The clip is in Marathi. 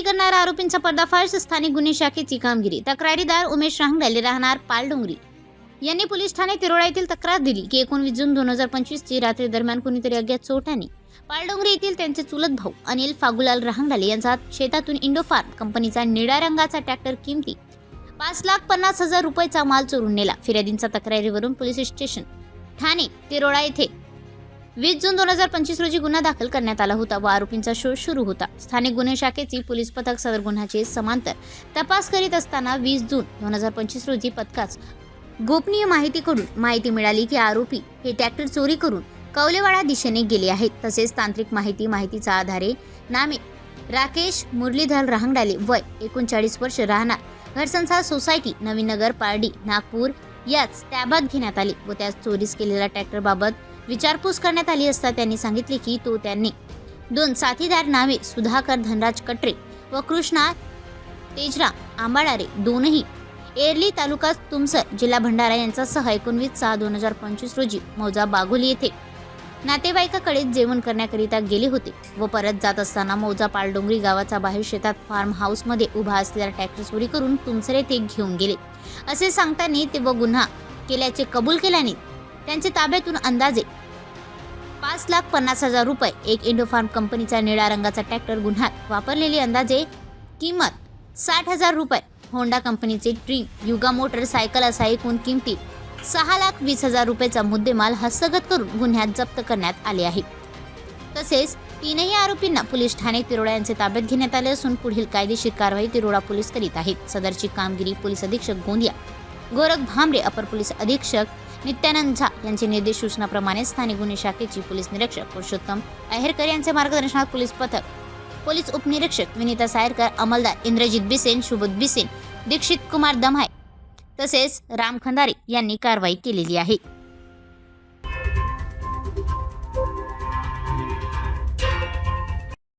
करणाऱ्या आरोपींचा पर्दाफाश स्थानिक गुन्हे शाखेची कामगिरी. तक्रारीदार उमेश राहंगडले राहणार पालडोंगरी. यांनी पोलीस ठाणे तिरोळा येथील तक्रार दिली की एकोणवीस जून दोन हजार पंचवीसची रात्री दरम्यान कुणीतरी अज्ञात चोरट्याने पालडोंगरी येथील त्यांचे चुलत भाऊ अनिल फागुलाल रहांगडाले यांचा शेतातून इंडोफार्म कंपनीचा निळ्या रंगाचा ट्रॅक्टर किमती पाच लाख पन्नास हजार रुपयाचा माल चोरून नेला. फिर्यादींचा तक्रारीवरून पोलीस स्टेशन ठाणे तिरोळा येथे वीस जून दोन हजार पंचवीस रोजी गुन्हा दाखल करण्यात आला होता व आरोपींचा शोध सुरू होता. स्थानिक गुन्हे शाखेची पोलीस पथक सदर गुन्ह्याचे समांतर तपास करीत असताना वीस जून दोन हजार पंचवीस रोजी पथकास गोपनीय माहितीकडून माहिती मिळाली की आरोपी हे ट्रॅक्टर चोरी करून कवलेवाडा दिशेने गेले आहेत. तसेच तांत्रिक माहिती माहितीचा आधारे नामे राकेश मुरलीधर रहांगडाले वय एकोणचाळीस वर्ष राहणार. घरसंसार सोसायटी नवीनगर पारडी नागपूर याच ताब्यात घेण्यात आले व त्यास चोरीस केलेल्या ट्रॅक्टरबाबत विचारपूस करण्यात आली असता त्यांनी सांगितले की तो त्यांनी दोन साथीदार नावे सुधाकर धनराज कटरे व कृष्णा तेजरा आंबाडारे दोनही एरली तालुका तुमसर जिल्हा भंडारा यांच्यासह एकोणवीस सहा दोन हजार पंचवीस रोजी मौजा बागोली येथे. नातेवाईकाकडे जेवण करण्याकरिता गेले होते व परत जात असताना मौजा पालडोंगरी गावाचा बाहेर शेतात फार्म हाऊसमध्ये उभा असलेला ट्रॅक्टर चोरी करून तुमसर येथे घेऊन गेले. असे सांगताना ते व गुन्हा केल्याचे कबूल केल्याने त्यांचे ताब्यातून अंदाजे पाच लाख पन्नास हजार रुपये एक इंडोफार्म कंपनीचा निळ्या रंगाचा ट्रॅक्टर गुन्ह्यात वापरलेली अंदाजे किंमत साठ हजार रुपये. होंडा कंपनीचे ड्रीम युगा मोटर सायकल असा एकूण किमती सहा लाख वीस हजार रुपयाचा मुद्देमाल हस्तगत करून गुन्ह्यात जप्त करण्यात आले आहे. तसेच तीनही आरोपींना पोलीस ठाणे तिरोडा यांचे ताब्यात घेण्यात आले असून पुढील कायदेशीर कारवाई तिरोडा पोलीस करीत आहेत. सदरची कामगिरी पोलीस अधीक्षक गोंदिया गोरख भांबरे अपर पोलीस अधीक्षक नित्यानंद झा यांचे निर्देश सूचनाप्रमाणे स्थानिक गुन्हे शाखेची पोलीस निरीक्षक पुरुषोत्तम अहेरकर यांचे मार्गदर्शनात पोलीस पथक. पोलीस उपनिरीक्षक विनीता सायरकर अंमलदार इंद्रजित बिसेन सुबोध बिसेन दीक्षित कुमार दमाय तसेच राम खंदारे यांनी कारवाई केलेली आहे.